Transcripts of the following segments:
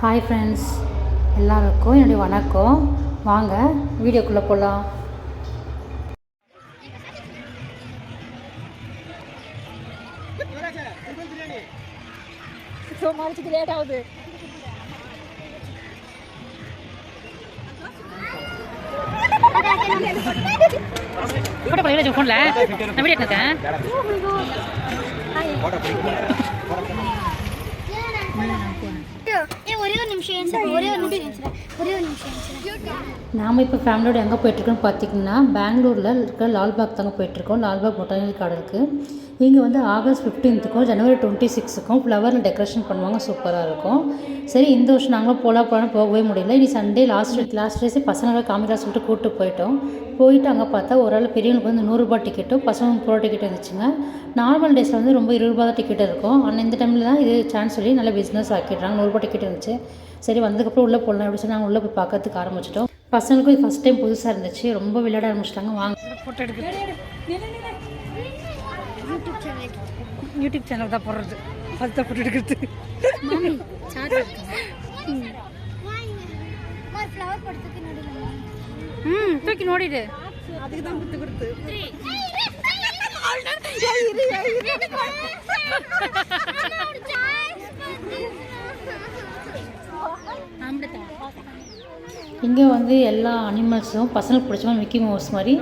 Hi friends எல்லாருக்கும் என்னுடைய வணக்கம். வாங்க வீடியோக்குள்ளே போகலாம் ஸோ மறைச்சிக்கு லேட் ஆகுது. ஃபோட்டோ பண்ணி ஃபோனில் நான் வீடியோ எடுத்தேன் ஒரே நிமிஷம் ஒரே ஒரு நிமிஷம் ஏன் சார்? ஒரே ஒரு நிமிஷம் ஏன் சார்? நாம் இப்போ ஃபேமிலியோட எங்கே போயிட்டுருக்கோன்னு பார்த்தீங்கன்னா பெங்களூரில் இருக்கிற லால்பாக் தாங்க போயிட்டுருக்கோம் லால்பாக் பொட்டானிக்கல் கார்டு இருக்குது இங்கே வந்து ஆகஸ்ட் ஃபிஃப்டீன்த்துக்கும் ஜனவரி டுவெண்ட்டி சிக்ஸுக்கும் ஃப்ளவரில் டெக்கரேஷன் பண்ணுவாங்க. சூப்பராக இருக்கும். சரி இந்த வருஷம் நாங்களும் போகலாம் போகலாம் போகவே முடியல. இனி சண்டே லாஸ்ட் வீக் லாஸ்ட் டேஸே பசங்களை காமிக்கலாம் சொல்லிட்டு கூப்பிட்டு போயிட்டோம். போயிட்டு அங்கே பார்த்தா ஒரு ஆள் பெரியவங்களுக்கு வந்து நூறுரூபா டிக்கெட்டும் பசங்களுக்கு முப்பது டிக்கெட் இருந்துச்சுங்க. நார்மல் டேஸில் வந்து ரொம்ப இருபது ரூபா தான் டிக்கெட் இருக்கும். ஆனால் இந்த டைமில் தான் இது சான்ஸ் சொல்லி நல்ல பிஸ்னஸ் ஆக்கிடுறாங்க. நூறுரூபா டிக்கெட் இருந்துச்சு. சரி வந்ததுக்கப்புறம் உள்ளே போடலாம் அப்படின்னு சொல்லி நாங்கள் உள்ளே போய் பார்க்கறதுக்கு ஆரம்பிச்சிட்டோம். பசங்களுக்கும் இது ஃபஸ்ட் டைம் புதுசாக இருந்துச்சு. ரொம்ப விளையாட ஆரம்பிச்சிட்டாங்க. வாங்க. ஃபோட்டோ எடுக்க யூடியூப் சேனல் யூடியூப் சேனல் தான் போடுறது அதுதான் ஃபோட்டோ எடுக்கிறது மாமி சார்ஜ் ஒரு ஃப்ளவர் படத்துக்கு நடுவில் ம் தூக்கி நோடிடு அதுக்கு தான் கொடுத்து கொடுத்து இங்கே வந்து எல்லா அனிமல்ஸும் பசங்களுக்கு பிடிச்ச மாதிரி மிக்கி மவுஸ் மாதிரி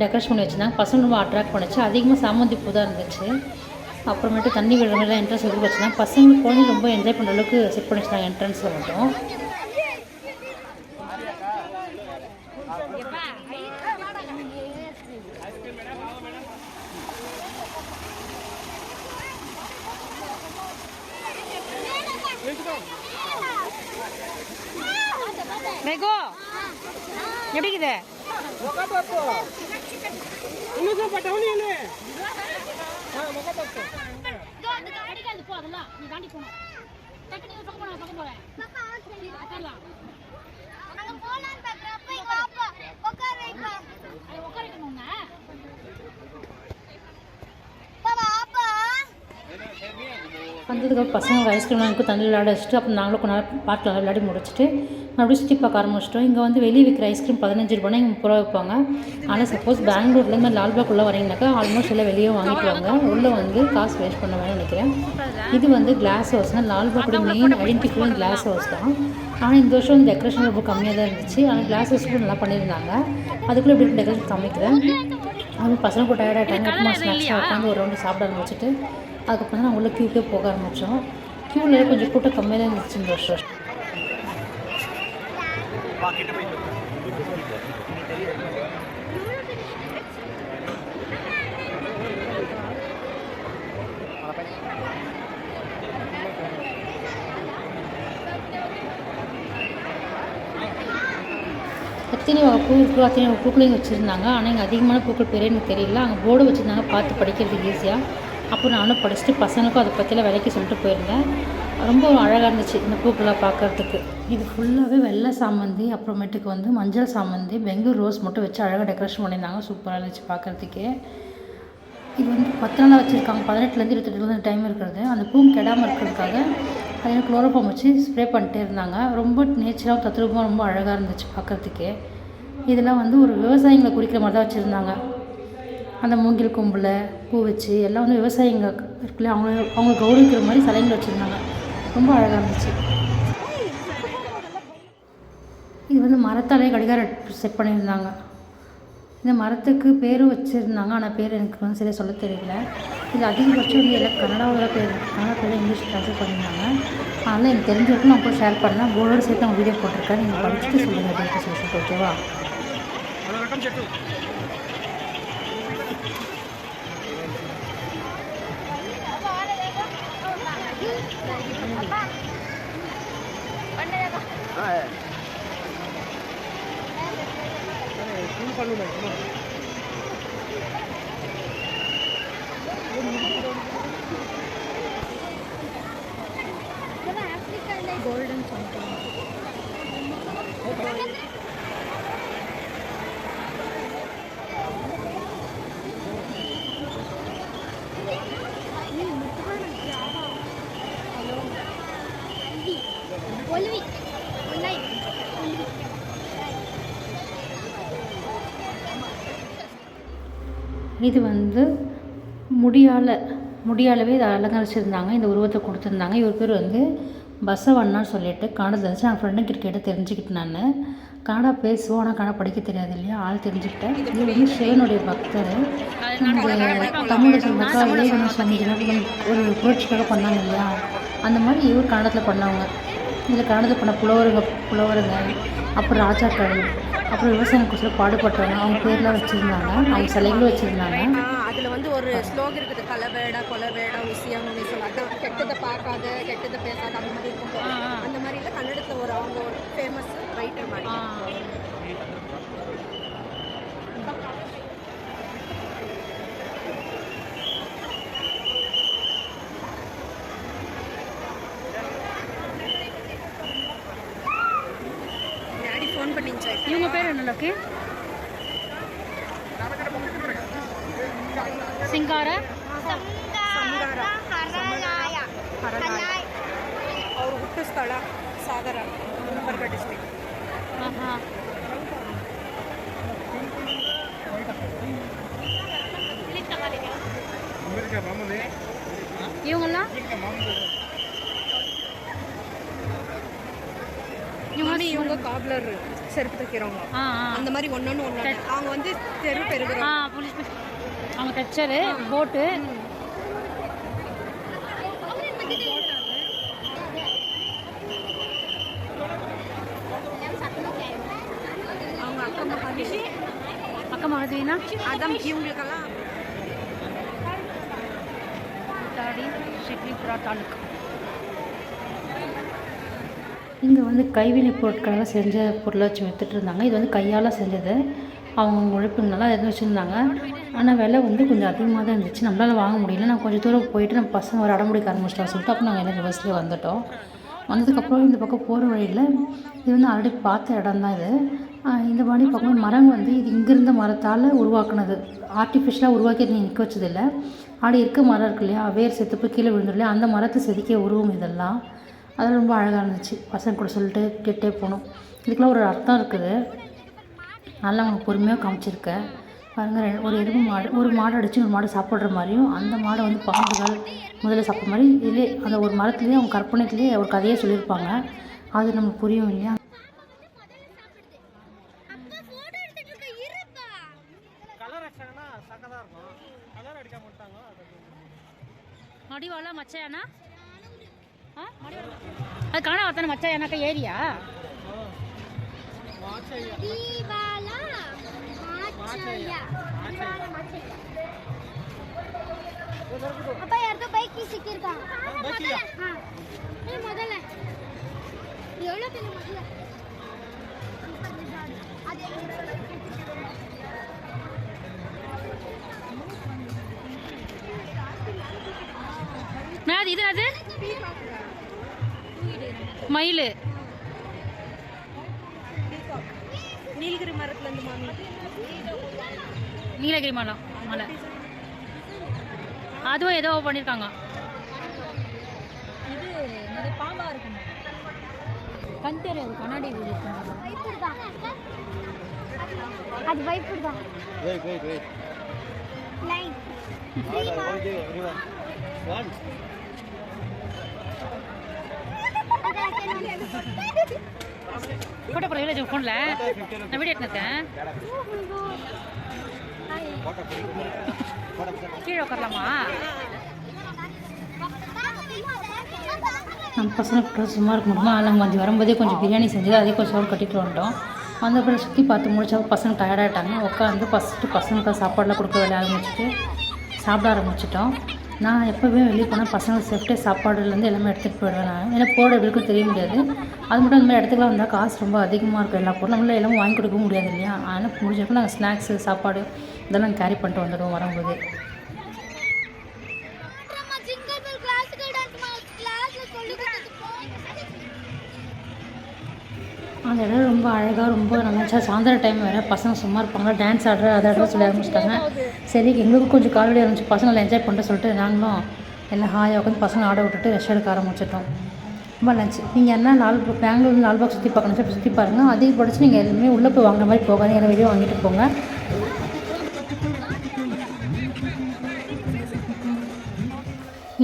டெக்கரேஷன் பண்ணி வச்சுருந்தாங்க. பசங்க ரொம்ப அட்ராக்ட் பண்ணிச்சு. அதிகமாக சாமந்தி பூ தான் இருந்துச்சு. அப்புறமேட்டு தண்ணி விடுற என்ட்ரன்ஸ் எதுக்கு வச்சுருந்தாங்க. பசங்க குழந்தைங்க ரொம்ப என்ஜாய் பண்ணுற அளவுக்கு செட் பண்ணி வச்சுருந்தாங்க என்ட்ரன்ஸில் மட்டும். மேகோ எப்படி இருக்குது அங்க போலான்னு பார்க்கறப்ப எங்க அப்பா உட்கார வைப்பா பாப்பா அப்பா வந்ததுக்கப்புறம் பசங்க ஐஸ்கிரீம் எனக்கு தண்ணி விளையாட வச்சுட்டு அப்புறம் நாங்களும் கொஞ்ச நேரம் பார்க்கில் விளையாடி முடிச்சுட்டு மறுபடியும் சுற்றி பார்க்க ஆரம்பிச்சிட்டோம். இங்கே வந்து வெளியே விற்கிற ஐஸ்கிரீம் பதினஞ்சு ரூபாய் இங்கே முப்பது ரூபா வைப்பாங்க ஆனால் சப்போஸ் பெங்களூர்லேருந்து லால்பாக் உள்ளே வரீங்கனாக்கா ஆல்மோஸ்ட் எல்லாம் வெளியே வாங்கிட்டு வாங்க. உள்ளே வந்து காசு வேஸ்ட் பண்ண வேணும்னு நினைக்கிறேன். இது வந்து கிளாஸ் ஹவுஸ்னால் லால்பாக்கோட மெயின் ஐடென்டிஃபிகேஷன் கிளாஸ் ஹவுஸ் தான். ஆனால் இந்த வருஷம் டெக்கரேஷன் ரொம்ப கம்மியாக தான் இருந்துச்சு. ஆனால் கிளாஸ் ஹவுஸ் கூட நல்லா பண்ணியிருந்தாங்க. அதுக்குள்ளே எப்படி டெக்கரேஷன் காமிக்கிறேன். அவங்க பசங்க கூட டயர்டாக டைம் அப்புறமா ஸ்நாக்ஸாக உட்காந்து ஒரு ரவுண்டு சாப்பிட ஆரம்பிச்சிட்டு அதுக்கப்புறம் நான் உள்ள க்யூக்கே போக ஆரம்பித்தோம். க்யூவில் கொஞ்சம் கூட்டம் கம்மியாக தான் இருந்துச்சு இந்த வருஷம். எத்தனை வகை பூ அத்தனை பூக்களையும் வச்சுருந்தாங்க. ஆனால் இங்கே அதிகமான பூக்கள் பேரே எனக்கு தெரியல. அங்கே போர்டு வச்சுருந்தாங்க பார்த்து படிக்கிறதுக்கு ஈஸியாக அப்புறம் நானும் படிச்சுட்டு பசங்களுக்கும் அதை பற்றிலாம் விலைக்கு சொல்லிட்டு போயிருந்தேன். ரொம்ப அழகாக இருந்துச்சு இந்த பூக்களை பார்க்கறதுக்கு. இது ஃபுல்லாகவே வெள்ளை சாமந்தி அப்புறமேட்டுக்கு வந்து மஞ்சள் சாமந்தி பெங்களூர் ரோஸ் மட்டும் வச்சு அழகாக டெக்கரேஷன் பண்ணியிருந்தாங்க. சூப்பராக இருந்துச்சு பார்க்குறதுக்கே. இது வந்து பத்து நாளாக வச்சுருக்காங்க. பதினெட்டுலேருந்து இருபத்தெட்டுலேருந்து டைம் இருக்கிறது. அந்த பூ கெடாமல் இருக்கிறதுக்காக அதில் குளோரோஃபார்ம் வச்சு ஸ்ப்ரே பண்ணிட்டே இருந்தாங்க. ரொம்ப நேச்சராகவும் தத்ரூபமாக ரொம்ப அழகாக இருந்துச்சு பார்க்குறதுக்கே. இதெல்லாம் வந்து ஒரு விவசாயிங்களை குறிக்கிற மாதிரி தான் வச்சுருந்தாங்க. அந்த மூங்கில் கொம்பில் பூ வச்சு எல்லாம் வந்து விவசாயிங்க இருக்குல்ல அவங்க அவங்க கௌரவிக்கிற மாதிரி சிலைங்கள் வச்சுருந்தாங்க. ரொம்ப அழகாக இருந்துச்சு. இது வந்து மரத்தாலே கடிகார செட் பண்ணியிருந்தாங்க. இந்த மரத்துக்கு பேரும் வச்சுருந்தாங்க ஆனால் பேர் எனக்கு வந்து சரியாக சொல்ல தெரியல. இது அதிகபட்சம் வந்து எல்லாம் கன்னடாவில் பேர் கன்னடா பேர் இங்கிலீஷ் ட்ரான்ஸ்லேட் பண்ணியிருந்தாங்க. அதனால் எனக்கு தெரிஞ்ச வரைக்கும் நான் கூட ஷேர் பண்ணேன் போர்டோடு சேர்த்து அவங்க வீடியோ போட்டிருக்கேன். நீங்கள் படிச்சுட்டு சொல்லுங்கள் அப்படின்னு சொல்லி ஓகேவா golden something. இது வந்து முடியால் முடியாலவே இதை அலங்கரிச்சிருந்தாங்க இந்த உருவத்தை கொடுத்துருந்தாங்க. இவர் பேர் வந்து பசவண்ணான்னு சொல்லிட்டு கன்னடத்தில் இருந்துச்சு நான் ஃப்ரெண்டுங்கிட்ட கேட்டு தெரிஞ்சுக்கிட்டேன் நான். கன்னடா பேசுவோம் ஆனால் கன்னடா படிக்க தெரியாது இல்லையா? ஆள் தெரிஞ்சுக்கிட்டேன். இது வந்து சிவனுடைய பக்தர். இந்த தமிழில் சொன்னாக்கா இளையகண சுவாமி ஒரு புரட்சிக்காக பண்ணாங்க இல்லையா? அந்த மாதிரி இவர் கன்னடத்தில் பண்ணவங்க. இதில் கன்னடத்தில் பண்ண புலவருங்க புலவருங்க அப்புறம் ராஜாக்கள் அப்புறம் விவசாயம் பாடுபட்டவங்க அவங்க பேர்லாம் வச்சுருந்தாங்க அவங்க சிலைகளும் வச்சுருந்தாங்க. அதில் வந்து ஒரு ஸ்லோகம் இருக்குது கலவேட கொலவேட உசியம் சொல்லாங்க கெட்டதை பார்க்காத கெட்டதை பேசாத அந்த மாதிரி இருக்கும். அந்த மாதிரில கன்னடத்தில் ஒரு அவங்க ஒரு ஃபேமஸ் ரைட்டர் மாதிரி டாடி ஃபோன் பண்ணிச்சு இவங்க பேர் என்னக்கு சிங்கார ಸಂಗಾರ ಹರಲಾಯ ಹರಲಾಯ ಅವ್ರು ಹುಟ್ಟು ಸ್ಥಳ ಸಾಗರ ಗುಲ್ಬರ್ಗ ಡಿಸ್ಟಿಕ್ ஆஹா இவங்கெல்லாம் இவங்க காப்லர் செருப்பு தைக்கிறவங்க. அந்த மாதிரி ஒன்னொன்னு ஒன்று அவங்க வந்து தெரு பெருகிற ஆ போலீஸ் அவங்க தச்சரு போட்டு. அவங்க அக்கா மகாதேவி அக்கா மகதீனா அதான் இவங்களுக்கெல்லாம் தாடி ஷிக்லிபுரா தாலுக் இங்கே வந்து கைவினை பொருட்களால் செஞ்ச பொருளை வச்சு வித்துட்டு இருந்தாங்க. இது வந்து கையால் செஞ்சது. அவங்க நல்லா எதுவும் வச்சுருந்தாங்க. ஆனால் விலை வந்து கொஞ்சம் அதிகமாக தான் இருந்துச்சு. நம்மளால் வாங்க முடியல. நான் கொஞ்சம் தூரம் போயிட்டு நம்ம பசங்க ஒரு அடம்பிடிக்க ஆரம்பிச்சிட்டோம் சொல்லிட்டு அப்போ நாங்கள் எல்லாம் பஸ்லேயே வந்துட்டோம். வந்ததுக்கப்புறம் இந்த பக்கம் போகிற வழியில் இது வந்து ஆல்ரெடி பார்த்த இடம் தான் இது. இந்த மாதிரி பார்க்கும்போது மரம் வந்து இது இங்கிருந்த மரத்தால் உருவாக்குனது. ஆர்டிஃபிஷியலாக உருவாக்கி நீங்கள் நிற்க வச்சதில்லை. ஆடி இருக்க மரம் இருக்கு இல்லையா? வேர் செத்து போய் கீழே விழுந்துடும் அந்த மரத்தை செதுக்கிய உருவம் இதெல்லாம். அது ரொம்ப அழகாக இருந்துச்சு. பசங்க கூட சொல்லிட்டு கேட்டே போனோம். இதுக்கெல்லாம் ஒரு அர்த்தம் இருக்குது. நல்லா அவங்க பொறுமையாக காமிச்சிருக்கேன் பாருங்கள் ஒரு எருமை மாடு ஒரு மாடு அடித்து ஒரு மாடு சாப்பிட்ற மாதிரியும் அந்த மாடை வந்து பாம்புகள் முதல்ல சாப்பிட்ற மாதிரி இதிலே அந்த ஒரு மரத்துலேயே அவங்க கற்பனைத்துலேயே ஒரு கதையே சொல்லியிருப்பாங்க. அது நமக்கு புரியும் இல்லையா? அப்பா போட்டோ எடுத்துட்டு இருக்க இருப்பா மடிவாள மச்சாயானா? அது காண ஏரியா? தீபாலா மாச்சையா. தீபாலா மாச்சையா. அப்பா யாருக்கோ பைக் சிக்கியிருக்கான் முதல்ல. எவ்வளோ பெரிய முதல்ல அது இது அது மயில். நீலகிரி மரத்துல இருந்து மாமி. நீலகிரி மலை மலை. அதுவும் ஏதோ பண்ணியிருக்காங்க இது இது பாம்பா இருக்கும்? கண் தெரியாது கண்ணாடி அது பயப்படுதான் Wait, wait, wait. Line Order, okay, everyone. One. நான் வீடியோ கீழே உட்காரலாமா? நம்ம பசங்க கூட சும்மா இருக்க முடியுமா? நாங்கள் வந்து வரும்போதே கொஞ்சம் பிரியாணி செஞ்சது அதே கொஞ்சம் சோறு கட்டிட்டு வந்துட்டோம். வந்த அப்புறம் சுற்றி பார்த்து முடிச்சா பசங்க டயர்டாயிட்டாங்க உட்காந்து ஃபஸ்ட்டு பசங்களுக்கு சாப்பாடுலாம் கொடுக்க வேலை ஆரம்பிச்சிட்டு சாப்பிட ஆரம்பிச்சிட்டோம். நான் எப்போவுமே வெளியே போனால் பசங்களுக்கு சேஃப்டியாக சாப்பாடுலேருந்து எல்லாமே எடுத்துகிட்டு போயிடுவேன் நான். ஏன்னா போட எப்படி தெரிய முடியாது. அது மட்டும் இந்த மாதிரி இடத்துக்குலாம் வந்தால் காசு ரொம்ப அதிகமாக இருக்கும். எல்லா பொருளும் நம்மளால எல்லாமே வாங்கி கொடுக்க முடியாது இல்லையா? அதனால் முடிஞ்சப்போ நாங்கள் ஸ்நாக்ஸு சாப்பாடு இதெல்லாம் கேரி பண்ணிட்டு வந்துடுவோம் வரும்போது. அந்த இடம் ரொம்ப அழகாக ரொம்ப நல்லா சாயந்தரம் டைம் வேறு பசங்க சும்மா இருப்பாங்க டான்ஸ் ஆடுற அதை ஆடுற சொல்லி ஆரம்பிச்சிட்டாங்க. சரி எங்களுக்கும் கொஞ்சம் கால்வடியாக இருந்துச்சு பசங்களை என்ஜாய் பண்ணுற சொல்லிட்டு நாங்களும் எல்லாம் ஹாயாக உட்காந்து பசங்க ஆட விட்டுட்டு ரெஸ்ட் எடுக்க ஆரம்பிச்சிட்டோம். ரொம்ப நச்சு நீங்கள் என்ன லால் பெங்களூர் லால்பாக் சுற்றி பார்க்கணும் சுற்றி பாருங்கள் அதே படிச்சு நீங்கள் எதுவுமே உள்ளே போய் வாங்குற மாதிரி போகாதீங்க. எல்லாம் வெளியே வாங்கிட்டு போங்க.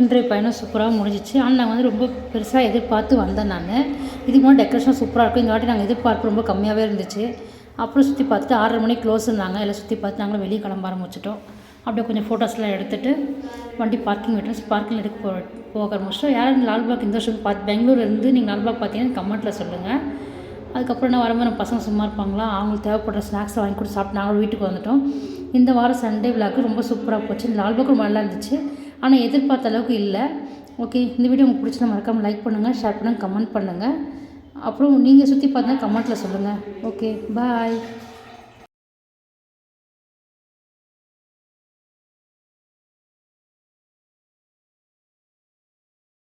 இன்றைய பயணம் சூப்பராக முடிஞ்சிச்சு. ஆனால் நான் வந்து ரொம்ப பெருசாக எதிர்பார்த்து வந்தேன் நான். இதுக்கு முன்னாடி டெக்கரேஷன் சூப்பராக இருக்கும். இந்த வாட்டி நாங்கள் எதிர்பார்ப்பு ரொம்ப கம்மியாகவே இருந்துச்சு. அப்புறம் சுற்றி பார்த்துட்டு ஆறரை மணிக்கு க்ளோஸ் இருந்தாங்க. எல்லாம் சுற்றி பார்த்து நாங்களும் வெளியே கிளம்ப ஆரம்பிச்சிட்டோம். அப்படியே கொஞ்சம் ஃபோட்டோஸ்லாம் எடுத்துகிட்டு வண்டி பார்க்கிங் விட்டு பார்க்கிங் எடுக்க போ போக ஆரம்பிச்சிட்டோம். யாரும் லால்பாக் இந்த வருஷம் பார்த்து பெங்களூர் இருந்து நீங்கள் லால்பாக் பார்த்தீங்கன்னா கமெண்ட்டில் சொல்லுங்கள் அதுக்கப்புறம் என்ன வரும்போது நம்ம பசங்க சும்மா இருப்பாங்களா? அவங்களுக்கு தேவைப்படுற ஸ்நாக்ஸை வாங்கி கொடுத்து சாப்பிட்டு நாங்களும் வீட்டுக்கு வந்துட்டோம். இந்த வாரம் சண்டே விழாக்கு ரொம்ப சூப்பராக போச்சு. இந்த லால்பாக் ரொம்ப நல்லா இருந்துச்சு. ஆனால் எதிர்பார்த்த அளவுக்கு இல்லை. ஓகே இந்த வீடியோ உங்களுக்கு பிடிச்சா மறக்காமல் லைக் பண்ணுங்கள் ஷேர் பண்ணுங்கள் கமெண்ட் பண்ணுங்கள் அப்புறம் நீங்கள் சுற்றி பார்த்தா கமெண்ட்டில் சொல்லுங்கள் ஓகே பாய்